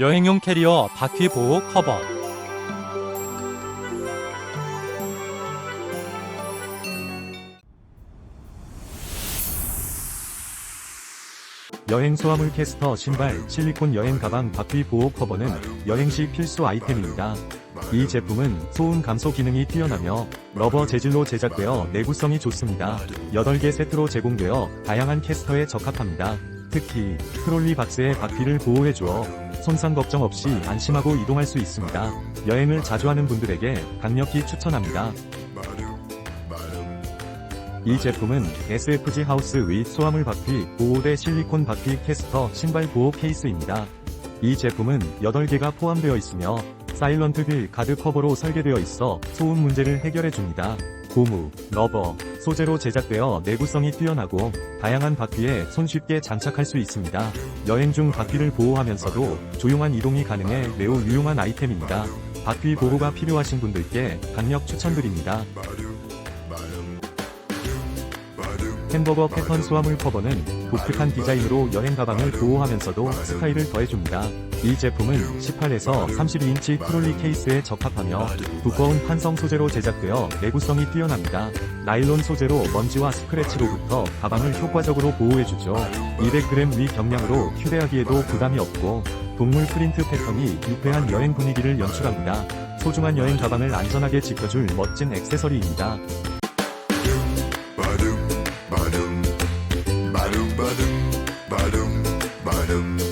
여행용 캐리어 바퀴 보호 커버 여행 소화물 캐스터 신발 실리콘 여행 가방 바퀴 보호 커버는 여행 시 필수 아이템입니다. 이 제품은 소음 감소 기능이 뛰어나며 러버 재질로 제작되어 내구성이 좋습니다. 8개 세트로 제공되어 다양한 캐스터에 적합합니다. 특히 트롤리 박스의 바퀴를 보호해주어 손상 걱정 없이 안심하고 이동할 수 있습니다. 여행을 자주 하는 분들에게 강력히 추천합니다. 이 제품은 SFG 하우스 윗 소화물 바퀴 보호대 실리콘 바퀴 캐스터 신발 보호 케이스입니다. 이 제품은 8개가 포함되어 있으며 사일런트 휠 가드 커버로 설계되어 있어 소음 문제를 해결해 줍니다. 고무, 러버, 소재로 제작되어 내구성이 뛰어나고 다양한 바퀴에 손쉽게 장착할 수 있습니다. 여행 중 바퀴를 보호하면서도 조용한 이동이 가능해 매우 유용한 아이템입니다. 바퀴 보호가 필요하신 분들께 강력 추천드립니다. 햄버거 패턴 수화물 커버는 독특한 디자인으로 여행 가방을 보호하면서도 스타일을 더해줍니다. 이 제품은 18에서 32인치 트롤리 케이스에 적합하며 두꺼운 판성 소재로 제작되어 내구성이 뛰어납니다. 나일론 소재로 먼지와 스크래치로부터 가방을 효과적으로 보호해주죠. 200g 위 경량으로 휴대하기에도 부담이 없고 동물 프린트 패턴이 유쾌한 여행 분위기를 연출합니다. 소중한 여행 가방을 안전하게 지켜줄 멋진 액세서리입니다. Ba-dum, ba-dum.